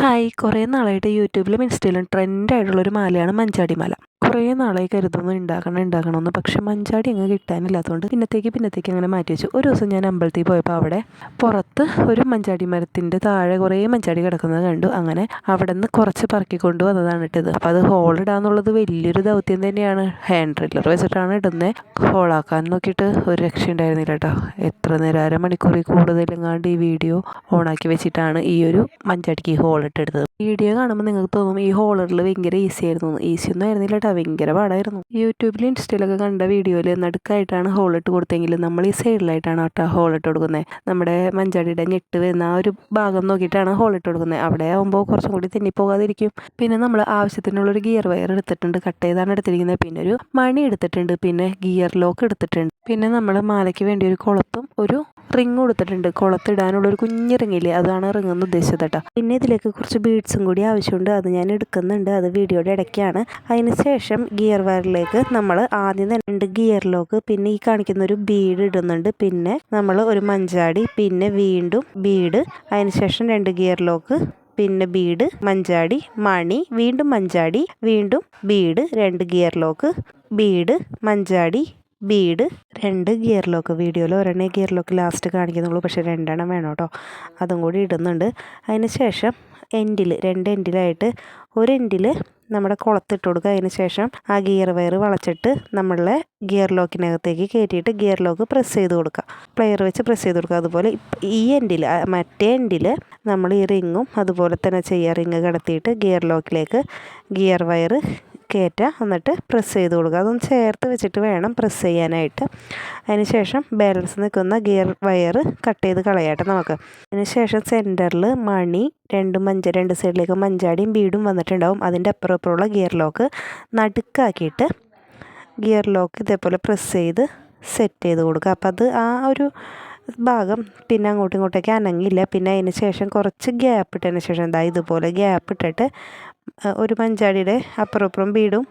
Hi. കുറേ നാളായിട്ട് യൂട്യൂബിലും ഇൻസ്റ്റയിലും ട്രെൻഡായിട്ടുള്ളൊരു മാലയാണ് മഞ്ചാടി മാല. കുറേ നാളായി കരുതുന്നു ഉണ്ടാക്കണം ഉണ്ടാക്കണമെന്ന് പക്ഷെ മഞ്ചാടി അങ്ങ് കിട്ടാനില്ലാത്തതുകൊണ്ട് പിന്നത്തേക്ക് പിന്നത്തേക്ക് അങ്ങനെ മാറ്റി വെച്ചു. ഒരു ദിവസം ഞാൻ അമ്പലത്തിൽ പോയപ്പോൾ അവിടെ പുറത്ത് ഒരു മഞ്ചാടി മരത്തിന്റെ താഴെ കുറേ മഞ്ചാടി കിടക്കുന്നത് കണ്ടു. അങ്ങനെ അവിടെ നിന്ന് കുറച്ച് പറക്കിക്കൊണ്ട് വന്നതാണ് ഇട്ടത് അപ്പോൾ അത് ഹോൾ ഇടാന്നുള്ളത് വലിയൊരു ദൗത്യം തന്നെയാണ്. ഹാൻഡ് ഡ്രില്ലർ വെച്ചിട്ടാണ് ഇടുന്നത് ഹോളാക്കാൻ നോക്കിയിട്ട് ഒരു രക്ഷ ഉണ്ടായിരുന്നില്ല കേട്ടോ. എത്ര നേരം അരമണിക്കൂറിൽ കൂടുതലെങ്ങാണ്ട് ഈ വീഡിയോ ഓണാക്കി വെച്ചിട്ടാണ് ഈ ഒരു മഞ്ചാടിക്ക് ഹോൾ ഇട്ടെടുത്തത് വീഡിയോ കാണുമ്പോൾ നിങ്ങൾക്ക് തോന്നും ഈ ഹോളറിൽ ഭയങ്കര ഈസി ആയിരുന്നു. ഈസി ഒന്നും ആയിരുന്നില്ല കേട്ടോ. ഭയങ്കര പാടായിരുന്നു യൂട്യൂബിൽ ഇൻസ്റ്റയിലൊക്കെ കണ്ട വീഡിയോയിൽ നടുക്കായിട്ടാണ് ഹോളിട്ട് കൊടുത്തെങ്കിൽ നമ്മൾ ഈ സൈഡിലായിട്ടാണ് കേട്ടോ ഹോളിട്ട് കൊടുക്കുന്നത്. നമ്മുടെ മഞ്ചാടിയുടെ ഞെട്ട് വരുന്ന ആ ഒരു ഭാഗം നോക്കിയിട്ടാണ് ഹോളിട്ട് കൊടുക്കുന്നത്. അവിടെ ആകുമ്പോൾ കുറച്ചും കൂടി തെന്നിപ്പോകാതിരിക്കും പിന്നെ നമ്മൾ ആവശ്യത്തിനുള്ളൊരു ഗിയർ വയർ എടുത്തിട്ടുണ്ട്. കട്ട് ചെയ്താണ് എടുത്തിരിക്കുന്നത്. പിന്നെ ഒരു മണി എടുത്തിട്ടുണ്ട്. പിന്നെ ഗിയർ ലോക്ക് എടുത്തിട്ടുണ്ട്. പിന്നെ നമ്മൾ മാലയ്ക്ക് വേണ്ടി ഒരു കുളത്തും ഒരു റിങ് കൊടുത്തിട്ടുണ്ട്. കുളത്തിടാനുള്ള ഒരു കുഞ്ഞ് റിങ്ങില്ലേ അതാണ് റിങ് എന്ന് ഉദ്ദേശിച്ചത് കേട്ടോ. പിന്നെ ഇതിലേക്ക് കുറച്ച് ബീഡ്സും കൂടി ആവശ്യമുണ്ട്. അത് ഞാൻ എടുക്കുന്നുണ്ട്. അത് വീഡിയോയുടെ ഇടയ്ക്കാണ്. അതിന് ശേഷം ഗിയർ വയറിലേക്ക് നമ്മൾ ആദ്യം തന്നെ രണ്ട് ഗിയർ ലോക്ക് പിന്നെ ഈ കാണിക്കുന്ന ഒരു ബീഡ് ഇടുന്നുണ്ട്. പിന്നെ നമ്മൾ ഒരു മഞ്ചാടി പിന്നെ വീണ്ടും ബീഡ് അതിന് ശേഷം രണ്ട് ഗിയർ ലോക്ക് പിന്നെ ബീഡ് മഞ്ചാടി മണി വീണ്ടും മഞ്ചാടി വീണ്ടും ബീഡ് രണ്ട് ഗിയർ ലോക്ക് ബീഡ് മഞ്ചാടി ബീഡ് രണ്ട് ഗിയർ ലോക്ക് വീഡിയോയിൽ ഒരെണ്ണേ ഗിയർ ലോക്ക് ലാസ്റ്റ് കാണിക്കുന്നുള്ളൂ. പക്ഷേ രണ്ടെണ്ണം വേണം കേട്ടോ അതും കൂടി ഇടുന്നുണ്ട്. അതിന് ശേഷം എൻഡിൽ രണ്ട് എൻഡിലായിട്ട് ഒരു എൻഡിൽ നമ്മുടെ കുളത്തിട്ട് കൊടുക്കുക. അതിന് ശേഷം ആ ഗിയർ വയർ വളച്ചിട്ട് നമ്മളെ ഗിയർ ലോക്കിനകത്തേക്ക് കയറ്റിയിട്ട് ഗിയർ ലോക്ക് പ്രസ് ചെയ്ത് കൊടുക്കുക. പ്ലെയർ വെച്ച് പ്രസ് ചെയ്ത് കൊടുക്കുക. അതുപോലെ ഈ എൻഡിൽ മറ്റേ എൻഡിൽ നമ്മൾ ഈ റിങ്ങും അതുപോലെ തന്നെ ചെയ്യുക റിങ് കടത്തിയിട്ട് ഗിയർ ലോക്കിലേക്ക് ഗിയർ വയർ കയറ്റുക. എന്നിട്ട് പ്രസ് ചെയ്ത് കൊടുക്കുക. അതൊന്ന് ചേർത്ത് വെച്ചിട്ട് വേണം പ്രസ് ചെയ്യാനായിട്ട്. അതിന് ശേഷം ബാലൻസ് നിൽക്കുന്ന ഗിയർ വയർ കട്ട് ചെയ്ത് കളയാട്ടെ നമുക്ക്. അതിനുശേഷം സെന്ററിൽ മണി രണ്ട് മഞ്ച രണ്ട് സൈഡിലേക്ക് മഞ്ചാടിയും ബീഡും വന്നിട്ടുണ്ടാവും. അതിന്റെ അപ്പുറം അപ്പുറമുള്ള ഗിയർ ലോക്ക് നടുക്കാക്കിയിട്ട് ഗിയർ ലോക്ക് ഇതേപോലെ പ്രസ് ചെയ്ത് സെറ്റ് ചെയ്ത് കൊടുക്കുക. അപ്പം അത് ആ ഒരു ഭാഗം പിന്നെ അങ്ങോട്ടും ഇങ്ങോട്ടേക്ക് അനങ്ങില്ല പിന്നെ അതിന് ശേഷം കുറച്ച് ഗ്യാപ്പ് ഇട്ടതിന് ശേഷം എന്താ ഇതുപോലെ ഗ്യാപ്പ് ഇട്ടിട്ട് ഒരു പഞ്ചാടിയുടെ അപ്പുറം ഇപ്പുറം ബീഡും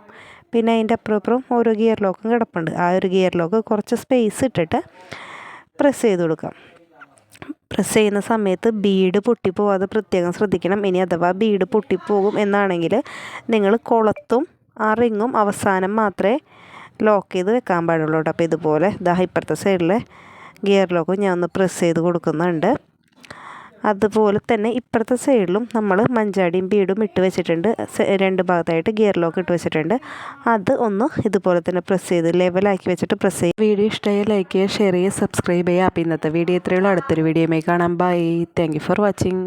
പിന്നെ അതിന്റെ അപ്പുറം ഇപ്പുറം ഓരോ ഗിയർ ലോക്കും കിടപ്പുണ്ട്. ആ ഒരു ഗിയർ ലോക്ക് കുറച്ച് സ്പേസ് ഇട്ടിട്ട് പ്രസ് ചെയ്ത് കൊടുക്കാം. പ്രസ് ചെയ്യുന്ന സമയത്ത് ബീഡ് പൊട്ടിപ്പോവാതെ പ്രത്യേകം ശ്രദ്ധിക്കണം. ഇനി അഥവാ ബീഡ് പൊട്ടിപ്പോകും എന്നാണെങ്കിൽ നിങ്ങൾ കുളത്തും ആ റിങ്ങും അവസാനം മാത്രമേ ലോക്ക് ചെയ്ത് വെക്കാൻ പാടുള്ളൂ കേട്ടോ. അപ്പോൾ ഇതുപോലെ ദാ ഇപ്പുറത്തെ സൈഡിൽ ഗിയർ ലോക്ക് ഞാൻ ഒന്ന് പ്രസ് ചെയ്ത് കൊടുക്കുന്നുണ്ട്. അതുപോലെ തന്നെ ഇപ്പുറത്തെ സൈഡിലും നമ്മൾ മഞ്ചാടിയും ബീഡും ഇട്ട് വെച്ചിട്ടുണ്ട്. രണ്ട് ഭാഗത്തായിട്ട് ഗിയർ ലോക്ക് ഇട്ട് വെച്ചിട്ടുണ്ട്. അത് ഒന്ന് ഇതുപോലെ തന്നെ പ്രസ് ചെയ്ത് ലെവലാക്കി വെച്ചിട്ട് പ്രസ് ചെയ്യും വീഡിയോ ഇഷ്ടമായി ലൈക്ക് ചെയ്യുക ഷെയർ ചെയ്യുക സബ്സ്ക്രൈബ് ചെയ്യുക. അപ്പോൾ ഇന്നത്തെ വീഡിയോ ഇത്രയുള്ളൂ അടുത്തൊരു വീഡിയോയുമായി കാണാം. Bye thank for watching